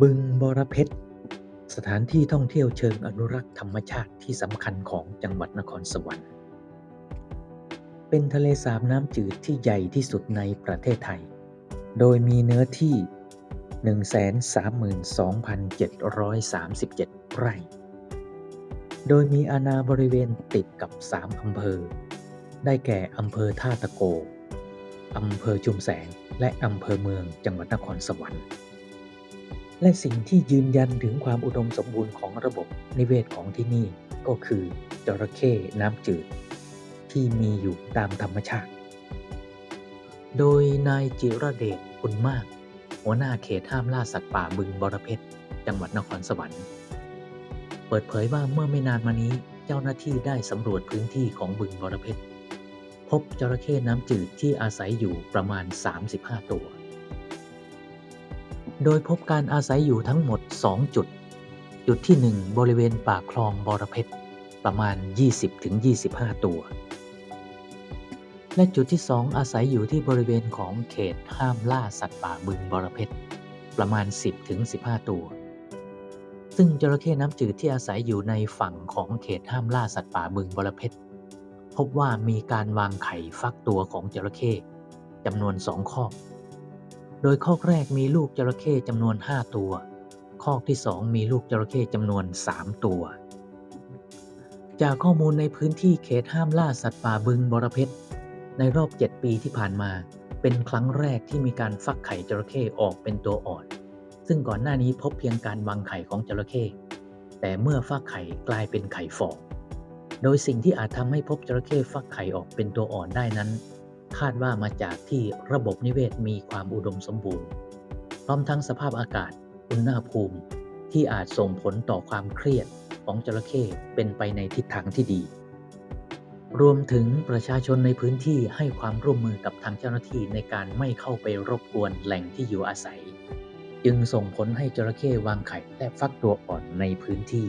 บึงบรเพชร สถานที่ท่องเที่ยวเชิงอนุรักษ์ธรรมชาติที่สำคัญของจังหวัดนครสวรรค์ เป็นทะเลสาบน้ำจืดที่ใหญ่ที่สุดในประเทศไทย โดยมีเนื้อที่ 132,737 ไร่ โดยมีอาณาบริเวณติดกับ 3 อำเภอ ได้แก่อำเภอท่าตะโก อำเภอชุมแสง และอำเภอเมืองจังหวัดนครสวรรค์ และสิ่งที่ยืนยันถึงความอุดมสมบูรณ์ของระบบนิเวศของที่นี่ก็คือจระเข้น้ำจืด ที่มีอยู่ตามธรรมชาติ โดยนายจิรเดชบุญมาก หัวหน้าเขตห้ามล่าสัตว์ป่าบึงบรเพชรจังหวัดนครสวรรค์ เปิดเผยว่าเมื่อไม่นานมานี้เจ้าหน้าที่ได้สำรวจพื้นที่ของบึงบรเพชรพบจระเข้น้ำจืดที่อาศัยอยู่ประมาณ 35 ตัว โดยพบการอาศัยอยู่ทั้งหมด 2 จุด จุดที่ 1 บริเวณปากคลองบอระเพชรประมาณ 20-25 ตัว และจุดที่ 2 อาศัยอยู่ที่บริเวณของเขตห้ามล่าสัตว์ป่าบึงบอระเพชรประมาณ 10-15 ตัว ซึ่งจระเข้น้ำจืดที่อาศัยอยู่ในฝั่งของเขตห้ามล่าสัตว์ป่าบึงบอระเพชรพบว่ามีการวางไข่ฟักตัวของจระเข้จำนวนสองคอก โดยคอกแรกมีลูกจระเข้จำนวน 5 ตัว คอกที่ 2 มีลูกจระเข้จำนวน 3 ตัว จากข้อมูลในพื้นที่เขตห้ามล่าสัตว์ป่าบึงบรเพชรในรอบ 7 ปีที่ผ่านมา เป็นครั้งแรกที่มีการฟักไข่จระเข้ออกเป็นตัวอ่อน ซึ่งก่อนหน้านี้พบเพียงการวางไข่ของจระเข้แต่เมื่อฟักไข่กลายเป็นไข่ฟอง โดยสิ่งที่อาจทำให้พบจระเข้ฟักไข่ออกเป็นตัวอ่อนได้นั้น คาดว่ามาจากที่ระบบนิเวศมีความอุดมสมบูรณ์ พร้อมทั้งสภาพอากาศ อุณหภูมิที่อาจส่งผลต่อความเครียดของจระเข้เป็นไปในทิศทางที่ดี รวมถึงประชาชนในพื้นที่ให้ความร่วมมือกับทางเจ้าหน้าที่ในการไม่เข้าไปรบกวนแหล่งที่อยู่อาศัย จึงส่งผลให้จระเข้วางไข่และฟักตัวอ่อนในพื้นที่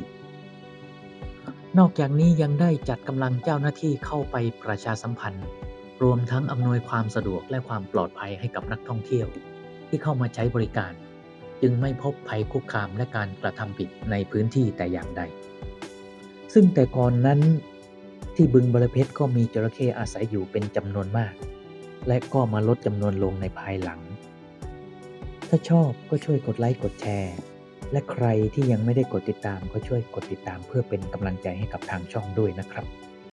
นอกจากนี้ยังได้จัดกำลังเจ้าหน้าที่เข้าไปประชาสัมพันธ์ รวมทั้งอำนวยความสะดวกและความปลอดภัยให้กับนักท่องเที่ยว ที่เข้ามาใช้บริการ จึงไม่พบภัยคุกคามและการกระทำผิดในพื้นที่แต่อย่างใด ซึ่งแต่ก่อนนั้นที่บึงบรเพชรก็มีจระเข้อาศัยอยู่เป็นจำนวนมาก และก็มาลดจำนวนลงในภายหลัง ถ้าชอบก็ช่วยกดไลค์กดแชร์ และใครที่ยังไม่ได้กดติดตามก็ช่วยกดติดตามเพื่อเป็นกำลังใจให้กับทางช่องด้วยนะครับ